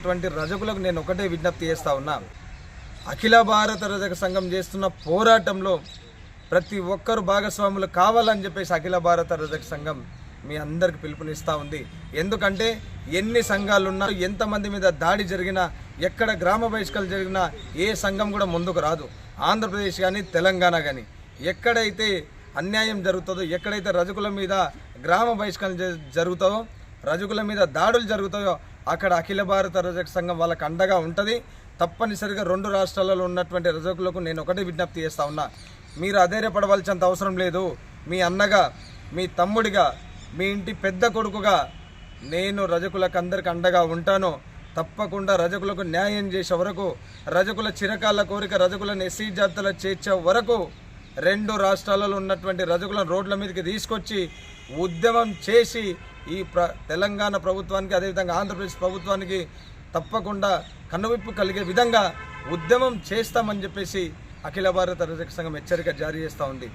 అటువంటి రజకులకు నేను ఒకటే విజ్ఞప్తి చేస్తా ఉన్నా. అఖిల భారత రజక సంఘం చేస్తున్న పోరాటంలో ప్రతి ఒక్కరు భాగస్వాములు కావాలని చెప్పేసి అఖిల భారత రజక సంఘం మీ అందరికి పిలుపునిస్తూ ఉంది. ఎందుకంటే ఎన్ని సంఘాలున్నా ఎంతమంది మీద దాడి జరిగినా ఎక్కడ గ్రామ బహిష్కరణ జరిగినా ఏ సంఘం కూడా ముందుకు రాదు. ఆంధ్రప్రదేశ్ కానీ తెలంగాణ కానీ ఎక్కడైతే అన్యాయం జరుగుతుందో ఎక్కడైతే రజకుల మీద గ్రామ బహిష్కరణ జ- జరుగుతాయో రజకుల మీద దాడులు జరుగుతాయో అక్కడ అఖిల భారత రజక సంఘం వాళ్ళకి అండగా ఉంటుంది. తప్పనిసరిగా రెండు రాష్ట్రాలలో ఉన్నటువంటి రజకులకు నేను ఒకటే విజ్ఞప్తి చేస్తా ఉన్నా. మీరు అధైర్యపడవలసినంత అవసరం లేదు. మీ అన్నగా మీ తమ్ముడిగా మీ ఇంటి పెద్ద కొడుకుగా నేను రజకులకు అందరికి అండగా ఉంటాను. తప్పకుండా రజకులకు న్యాయం చేసే వరకు రజకుల చిరకాల కోరిక రజకులను ఎస్సీ జాతుల చేర్చే వరకు రెండు రాష్ట్రాలలో ఉన్నటువంటి రజకులను రోడ్ల మీదకి తీసుకొచ్చి ఉద్యమం చేసి ఈ ప్ర తెలంగాణ ప్రభుత్వానికి అదేవిధంగా ఆంధ్రప్రదేశ్ ప్రభుత్వానికి తప్పకుండా కన్నువిప్పు కలిగే విధంగా ఉద్యమం చేస్తామని చెప్పేసి అఖిల భారత రజక సంఘం హెచ్చరిక జారీ చేస్తూ ఉంది.